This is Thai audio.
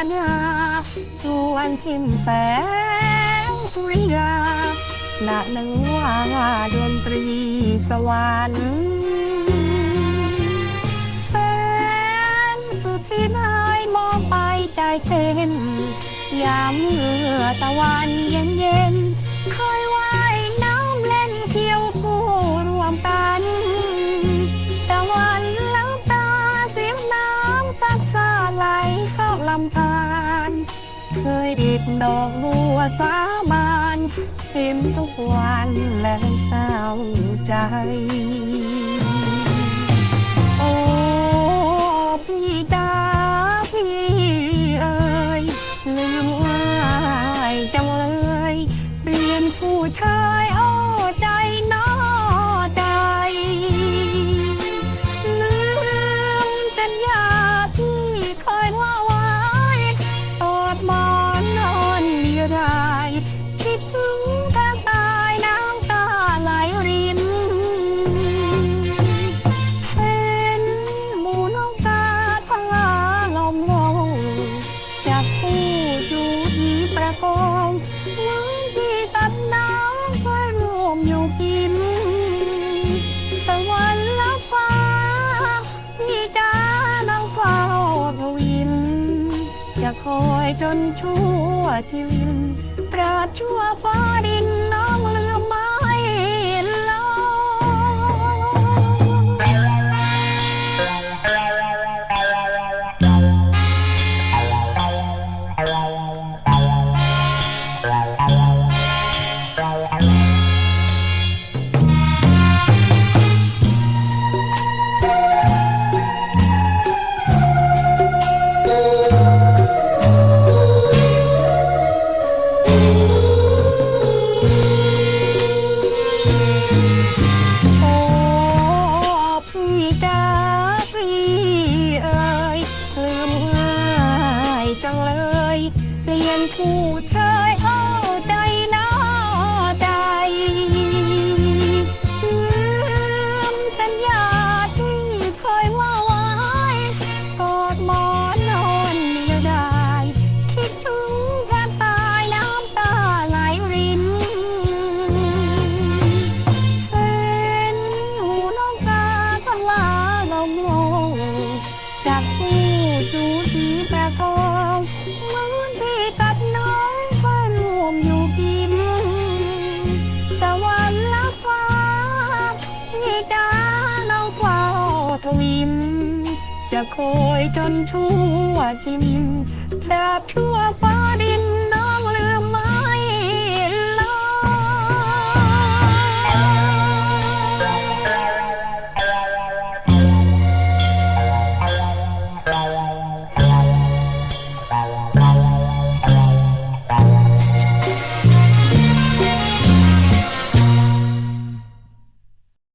ปัญญาชวนชิมแสงสุริยาณหนึ่งว่าดนตรีสวรรค์แสงสุดสีนายมองไปใจเต้นยามเมื่อตะวันเย็นเย็นเคยว่ายน้ำเล่นเที่ยวคู่รวมกัน เคยดิดดอกบัวสามานพิมทุกวันและเศร้าใจ คอยจนชั่วชีวิตปราชั่วฟ้าังเลย เปลี่ยนผู้ชาย จะคอยจนทั่วทิมแทบทั่วฟ้า